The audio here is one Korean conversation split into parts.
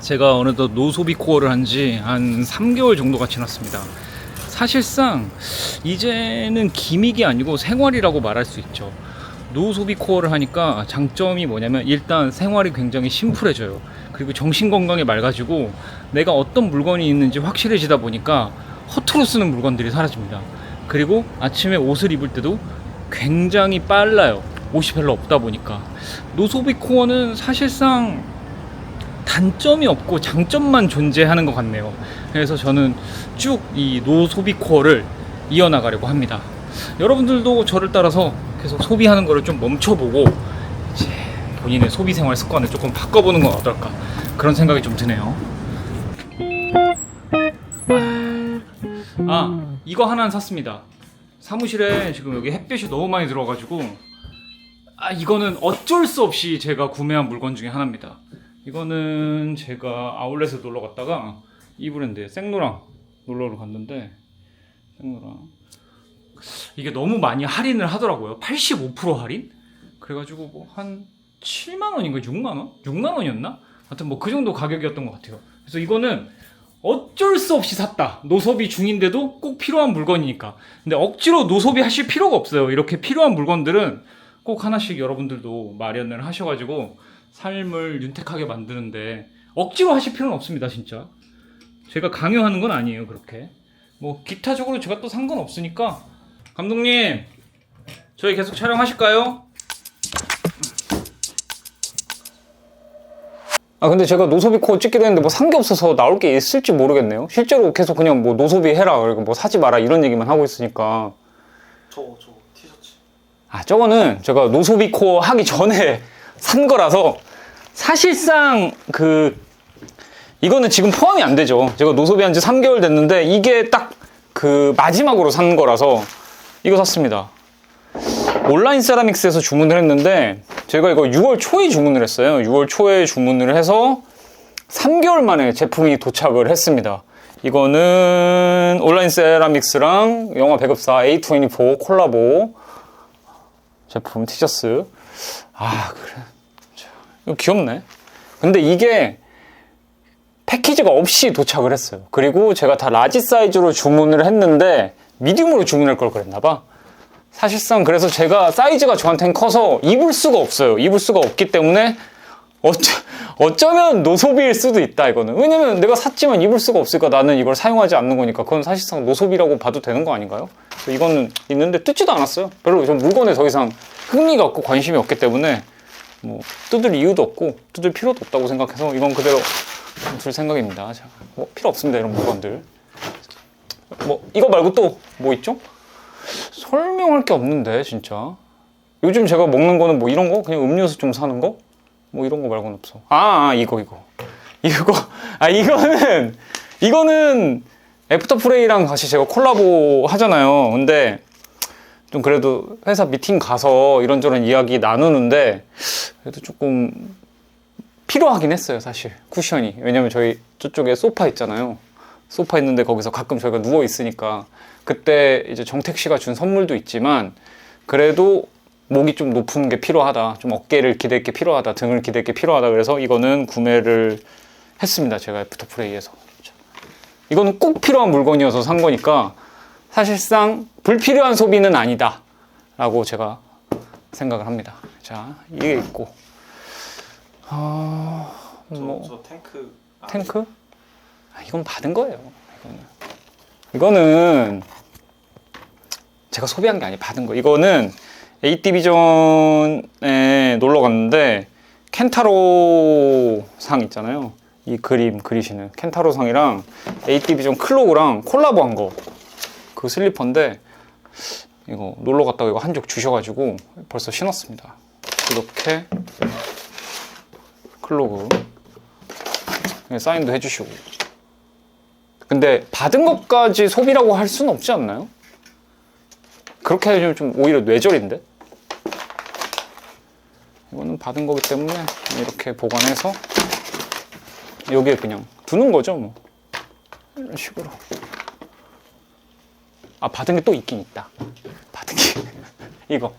제가 어느덧 노소비 코어를 한 지 한 3개월 정도가 지났습니다. 사실상 이제는 기믹이 아니고 생활이라고 말할 수 있죠. 노소비 코어를 하니까 장점이 뭐냐면 일단 생활이 굉장히 심플해져요. 그리고 정신 건강에 맑아지고 내가 어떤 물건이 있는지 확실해지다 보니까 허투루 쓰는 물건들이 사라집니다. 그리고 아침에 옷을 입을 때도 굉장히 빨라요. 옷이 별로 없다 보니까 노소비 코어는 사실상 단점이 없고 장점만 존재하는 것 같네요. 그래서 저는 쭉 이 노소비 코어를 이어나가려고 합니다. 여러분들도 저를 따라서 계속 소비하는 거를 좀 멈춰보고 이제 본인의 소비 생활 습관을 조금 바꿔보는 건 어떨까 그런 생각이 좀 드네요. 아 이거 하나 는 샀습니다. 사무실에 지금 여기 햇볕이 너무 많이 들어가지고 아 이거는 어쩔 수 없이 제가 구매한 물건 중에 하나입니다. 이거는 제가 아울렛에 놀러 갔다가 이 브랜드의 생노랑 놀러를 갔는데 생노랑 이게 너무 많이 할인을 하더라고요. 85% 할인? 그래가지고 뭐 한 7만 원인가 6만 원? 6만 원이었나? 하여튼 뭐 그 정도 가격이었던 것 같아요. 그래서 이거는 어쩔 수 없이 샀다. 노소비 중인데도 꼭 필요한 물건이니까. 근데 억지로 노소비 하실 필요가 없어요. 이렇게 필요한 물건들은 꼭 하나씩 여러분들도 마련을 하셔가지고 삶을 윤택하게 만드는데 억지로 하실 필요는 없습니다, 진짜. 제가 강요하는 건 아니에요, 그렇게. 뭐 기타적으로 제가 또 상관없으니까 감독님 저희 계속 촬영하실까요? 아 근데 제가 노소비 코어 찍기로 했는데 뭐 산 게 없어서 나올 게 있을지 모르겠네요. 실제로 계속 그냥 뭐 노소비 해라 그리고 뭐 사지 마라 이런 얘기만 하고 있으니까 저거 저거 티셔츠 아 저거는 제가 노소비 코어 하기 전에 산 거라서 사실상 그 이거는 지금 포함이 안 되죠. 제가 노소비한 지 3개월 됐는데 이게 딱 그 마지막으로 산 거라서 이거 샀습니다. 온라인 세라믹스에서 주문을 했는데 제가 이거 6월 초에 주문을 했어요. 6월 초에 주문을 해서 3개월 만에 제품이 도착을 했습니다. 이거는 온라인 세라믹스랑 영화 배급사 A24 콜라보 제품 티셔츠. 아, 그래. 자, 이거 귀엽네. 근데 이게 패키지가 없이 도착을 했어요. 그리고 제가 다 라지 사이즈로 주문을 했는데 미디움으로 주문할 걸 그랬나봐. 사실상 그래서 제가 사이즈가 저한테는 커서 입을 수가 없어요. 입을 수가 없기 때문에 어쩌, 어쩌면 노소비일 수도 있다 이거는. 왜냐면 내가 샀지만 입을 수가 없으니까 나는 이걸 사용하지 않는 거니까 그건 사실상 노소비라고 봐도 되는 거 아닌가요? 이거는 있는데 뜯지도 않았어요. 별로 전 물건에 더 이상 흥미가 없고 관심이 없기 때문에 뭐 뜯을 이유도 없고 뜯을 필요도 없다고 생각해서 이건 그대로 둘 생각입니다. 자, 뭐 필요 없습니다 이런 물건들. 뭐 이거 말고 또 뭐 있죠? 설명할 게 없는데 진짜. 요즘 제가 먹는 거는 뭐 이런 거 그냥 음료수 좀 사는 거? 뭐 이런 거 말고는 없어. 아, 아 이거 이거. 이거 아 이거는 이거는 애프터 프레이랑 같이 제가 콜라보 하잖아요. 근데 좀 그래도 회사 미팅 가서 이런저런 이야기 나누는데 그래도 조금 필요하긴 했어요, 사실. 쿠션이. 왜냐면 저희 저쪽에 소파 있잖아요. 소파 있는데 거기서 가끔 저희가 누워 있으니까 그때 이제 정택 씨가 준 선물도 있지만 그래도 목이 좀 높은 게 필요하다. 좀 어깨를 기댈 게 필요하다. 등을 기댈 게 필요하다. 그래서 이거는 구매를 했습니다. 제가 애프터프레이에서. 이거는 꼭 필요한 물건이어서 산 거니까 사실상 불필요한 소비는 아니다. 라고 제가 생각을 합니다. 자, 이게 있고. 아, 저, 뭐. 저 탱크 아, 탱크? 아, 이건 받은 거예요. 이거는. 이거는 제가 소비한 게 아니에요. 받은 거. 이거는 A 디비전에 놀러 갔는데 켄타로 상 있잖아요. 이 그림 그리시는 켄타로 상이랑 디비전 클로그랑 콜라보한 거. 그 슬리퍼인데 이거 놀러 갔다가 이거 한적 주셔가지고 벌써 신었습니다. 이렇게 클로그 네, 사인도 해주시고. 근데 받은 것까지 소비라고 할 수는 없지 않나요? 그렇게 하면 좀 오히려 뇌절인데? 이거는 받은 거기 때문에 이렇게 보관해서 여기에 그냥 두는 거죠, 뭐. 이런 식으로. 아, 받은 게 또 있긴 있다. 받은 게. 이거.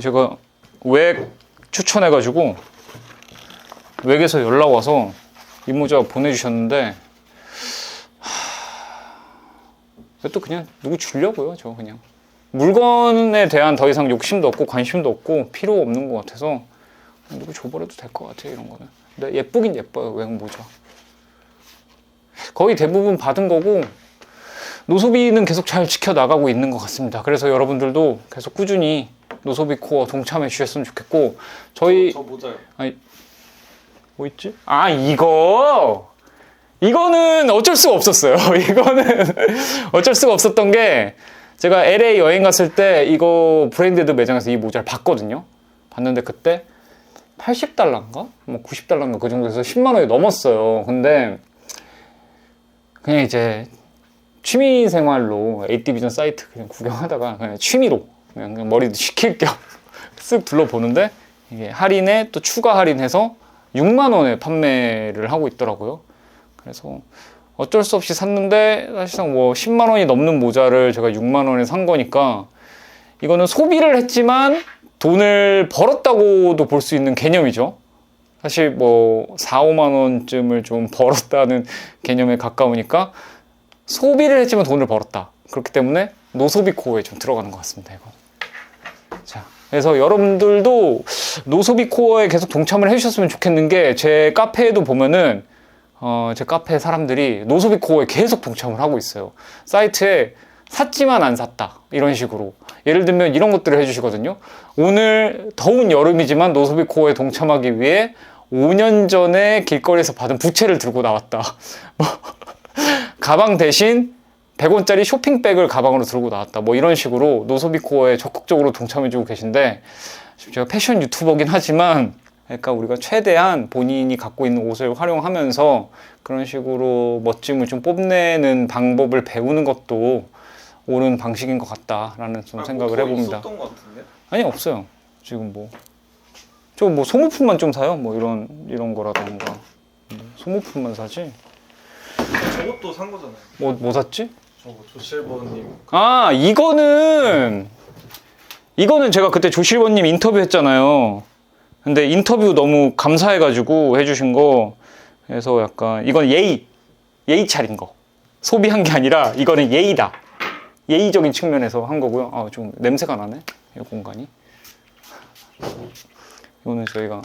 제가 웩 추천해가지고 웩에서 연락 와서 이 모자 보내주셨는데 하... 또 그냥 누구 주려고요 저 그냥 물건에 대한 더 이상 욕심도 없고 관심도 없고 필요 없는 것 같아서 누구 줘버려도 될 것 같아요 이런 거는 근데 예쁘긴 예뻐요 웩 모자 거의 대부분 받은 거고 노소비는 계속 잘 지켜나가고 있는 것 같습니다. 그래서 여러분들도 계속 꾸준히 노소비 코어 동참해 주셨으면 좋겠고 저희 저 모자요. 뭐 있지? 아 이거 이거는 어쩔 수가 없었어요. 이거는 어쩔 수가 없었던 게 제가 LA 여행 갔을 때 이거 브랜드드 매장에서 이 모자를 봤거든요. 봤는데 그때 80달러인가? 뭐 90달러인가 그 정도에서 10만 원이 넘었어요. 근데 그냥 이제 취미 생활로 에이티비전 사이트 그냥 구경하다가 그냥 취미로 그냥, 그냥 머리도 식힐 겸 쓱 둘러보는데 이게 할인에 또 추가 할인해서 6만 원에 판매를 하고 있더라고요. 그래서 어쩔 수 없이 샀는데 사실상 뭐 10만 원이 넘는 모자를 제가 6만 원에 산 거니까 이거는 소비를 했지만 돈을 벌었다고도 볼 수 있는 개념이죠. 사실 뭐 4, 5만 원쯤을 좀 벌었다는 개념에 가까우니까 소비를 했지만 돈을 벌었다. 그렇기 때문에 노소비 코어에 좀 들어가는 것 같습니다. 이거. 자, 그래서 여러분들도 노소비 코어에 계속 동참을 해주셨으면 좋겠는 게 제 카페에도 보면은 어, 제 카페 사람들이 노소비 코어에 계속 동참을 하고 있어요. 사이트에 샀지만 안 샀다 이런 식으로 예를 들면 이런 것들을 해주시거든요. 오늘 더운 여름이지만 노소비 코어에 동참하기 위해 5년 전에 길거리에서 받은 부채를 들고 나왔다. 뭐 가방 대신 100원짜리 쇼핑백을 가방으로 들고 나왔다. 뭐 이런 식으로 노소비 코어에 적극적으로 동참해주고 계신데 제가 패션 유튜버긴 하지만 그러니까 우리가 최대한 본인이 갖고 있는 옷을 활용하면서 그런 식으로 멋짐을 좀 뽐내는 방법을 배우는 것도 옳은 방식인 것 같다라는 좀 아, 생각을 뭐 해봅니다. 있었던 것 같은데. 아니 없어요. 지금 뭐. 저 뭐 소모품만 좀 사요. 뭐 이런 이런 거라던가. 뭐 소모품만 사지. 저것도 산 거잖아요. 뭐뭐 샀지? 저거 조실버님. 아 이거는 이거는 제가 그때 조실원님 인터뷰 했잖아요. 근데 인터뷰 너무 감사해가지고 해주신 거 그래서 약간 이건 예의 예의 차린 거 소비한 게 아니라 이거는 예의다 예의적인 측면에서 한 거고요. 아 좀 냄새가 나네 이 공간이. 이거는 저희가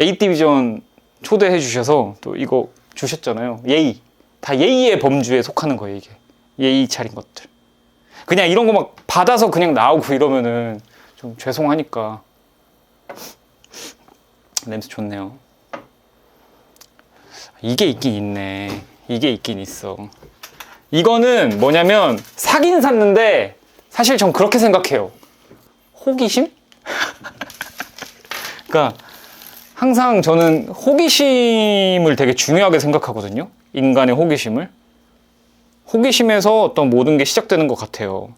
A 디비전 초대해 주셔서 또 이거 주셨잖아요. 예의 다 예의의 범주에 속하는 거예요 이게 예의 차린 것들. 그냥 이런 거 막 받아서 그냥 나오고 이러면은 좀 죄송하니까 냄새 좋네요. 이게 있긴 있네. 이게 있긴 있어. 이거는 뭐냐면 사긴 샀는데 사실 전 그렇게 생각해요. 호기심? 그러니까 항상 저는 호기심을 되게 중요하게 생각하거든요. 인간의 호기심을. 호기심에서 어떤 모든 게 시작되는 것 같아요.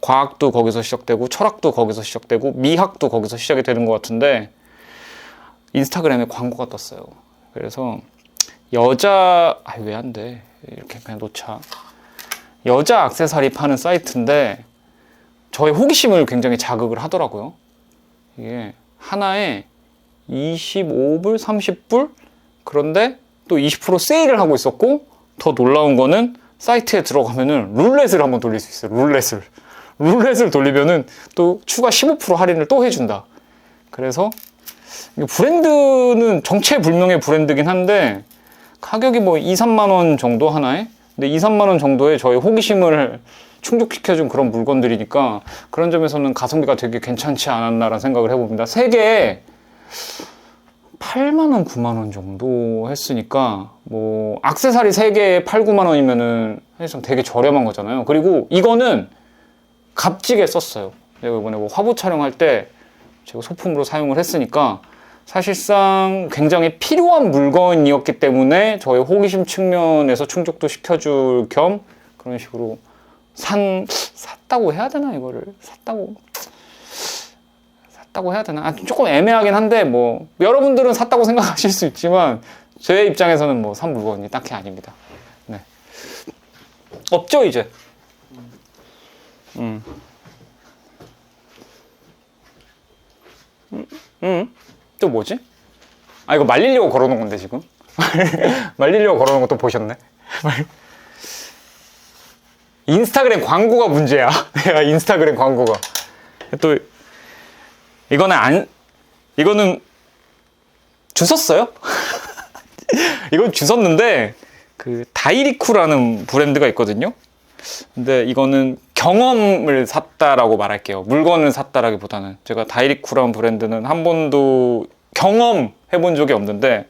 과학도 거기서 시작되고 철학도 거기서 시작되고 미학도 거기서 시작이 되는 것 같은데 인스타그램에 광고가 떴어요. 그래서 여자 아 왜 안 돼? 이렇게 그냥 놓자. 여자 액세서리 파는 사이트인데 저의 호기심을 굉장히 자극을 하더라고요. 이게 하나에 25불, 30불 그런데 또 20% 세일을 하고 있었고 더 놀라운 거는 사이트에 들어가면은 룰렛을 한번 돌릴 수 있어요. 룰렛을. 룰렛을 돌리면은 또 추가 15% 할인을 또 해준다. 그래서 브랜드는 정체불명의 브랜드긴 한데 가격이 뭐 2, 3만 원 정도 하나에? 근데 2, 3만 원 정도에 저의 호기심을 충족시켜준 그런 물건들이니까 그런 점에서는 가성비가 되게 괜찮지 않았나라는 생각을 해봅니다. 세 개에 8만 원, 9만 원 정도 했으니까 뭐 액세서리 3개에 8, 9만 원이면은 사실상 되게 저렴한 거잖아요. 그리고 이거는 값지게 썼어요. 내가 이번에 뭐 화보 촬영할 때 제가 소품으로 사용을 했으니까 사실상 굉장히 필요한 물건이었기 때문에 저의 호기심 측면에서 충족도 시켜줄 겸 그런 식으로 산 샀다고 해야 되나 이거를 샀다고 샀다고 해야 되나? 아, 조금 애매하긴 한데 뭐 여러분들은 샀다고 생각하실 수 있지만 제 입장에서는 뭐 산 물건이 딱히 아닙니다. 네. 없죠 이제. 음. 음, 또 뭐지? 아, 이거 말리려고 걸어놓은 건데, 지금. 말리려고 걸어놓은 것도 보셨네. 인스타그램 광고가 문제야. 내가 인스타그램 광고가. 또, 이거는 안, 이거는 주웠어요? 이건 주웠는데, 그, 다이리쿠라는 브랜드가 있거든요. 근데 이거는 경험을 샀다라고 말할게요. 물건을 샀다라기보다는 제가 다이리쿠라는 브랜드는 한 번도 경험 해본 적이 없는데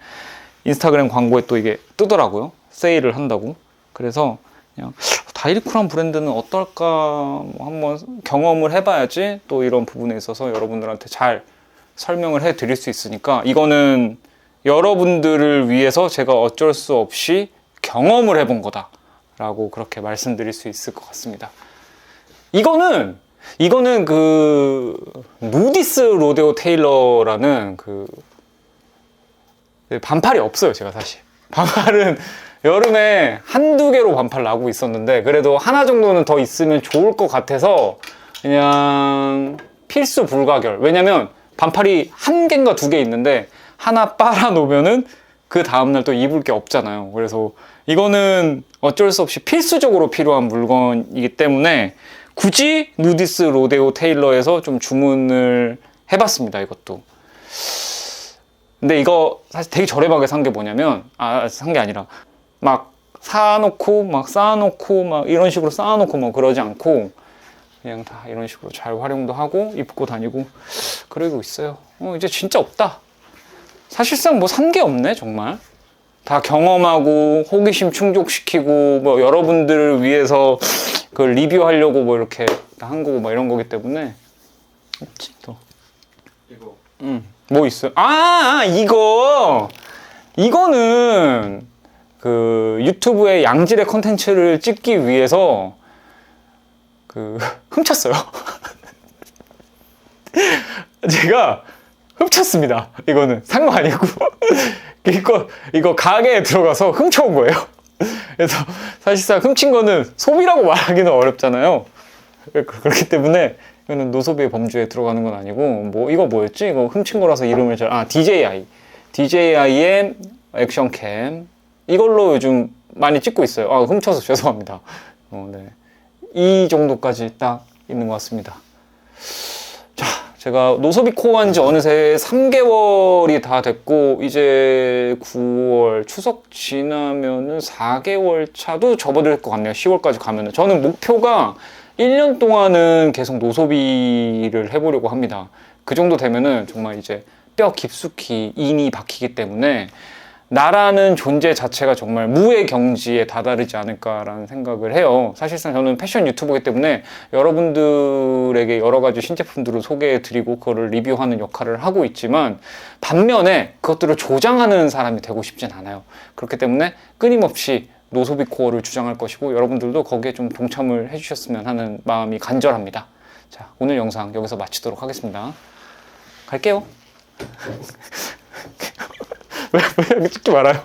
인스타그램 광고에 또 이게 뜨더라고요. 세일을 한다고. 그래서 그냥 다이리쿠라는 브랜드는 어떨까 뭐 한번 경험을 해봐야지 또 이런 부분에 있어서 여러분들한테 잘 설명을 해 드릴 수 있으니까 이거는 여러분들을 위해서 제가 어쩔 수 없이 경험을 해본 거다. 라고 그렇게 말씀드릴 수 있을 것 같습니다. 이거는 이거는 그 누디스 로데오 테일러라는 그 반팔이 없어요, 제가 사실. 반팔은 여름에 한두 개로 반팔 나고 있었는데 그래도 하나 정도는 더 있으면 좋을 것 같아서 그냥 필수 불가결. 왜냐면 반팔이 한 개인가 두 개 있는데 하나 빨아 놓으면은 그 다음날 또 입을 게 없잖아요. 그래서 이거는 어쩔 수 없이 필수적으로 필요한 물건이기 때문에 굳이 누디스 로데오 테일러에서 좀 주문을 해봤습니다. 이것도. 근데 이거 사실 되게 저렴하게 산 게 뭐냐면 아 산 게 아니라 막 사놓고 막 쌓아놓고 막 이런 식으로 쌓아놓고 뭐 그러지 않고 그냥 다 이런 식으로 잘 활용도 하고 입고 다니고 그러고 있어요. 어 이제 진짜 없다. 사실상 뭐 산 게 없네 정말. 다 경험하고 호기심 충족시키고 뭐 여러분들을 위해서 그걸 리뷰하려고 뭐 이렇게 다한 거고 뭐 이런 거기 때문에 또. 이거 음, 뭐 있어요? 아, 아, 이거! 이거는 그 유튜브에 양질의 컨텐츠를 찍기 위해서 그 훔쳤어요. 제가 훔쳤습니다. 이거는 산 거 아니고 이거 이거 가게에 들어가서 훔쳐온 거예요. 그래서 사실상 훔친 거는 소비라고 말하기는 어렵잖아요. 그렇기 때문에 이거는 노소비의 범주에 들어가는 건 아니고 뭐 이거 뭐였지? 이거 훔친 거라서 이름을 잘 아 DJI DJI의 액션캠 이걸로 요즘 많이 찍고 있어요. 아 훔쳐서 죄송합니다. 어, 네. 이 정도까지 딱 있는 것 같습니다. 자, 제가 노소비 코어 한 지 어느새 3개월이 다 됐고 이제 9월 추석 지나면은 4개월 차도 접어들 것 같네요. 10월까지 가면은 저는 목표가 1년 동안은 계속 노소비를 해보려고 합니다. 그 정도 되면은 정말 이제 뼈 깊숙이 인이 박히기 때문에 나라는 존재 자체가 정말 무의 경지에 다다르지 않을까라는 생각을 해요. 사실상 저는 패션 유튜버이기 때문에 여러분들에게 여러 가지 신제품들을 소개해 드리고 그거를 리뷰하는 역할을 하고 있지만 반면에 그것들을 조장하는 사람이 되고 싶진 않아요. 그렇기 때문에 끊임없이 노소비 코어를 주장할 것이고 여러분들도 거기에 좀 동참을 해주셨으면 하는 마음이 간절합니다. 자, 오늘 영상 여기서 마치도록 하겠습니다. 갈게요. 왜, 왜 찍지 말아요?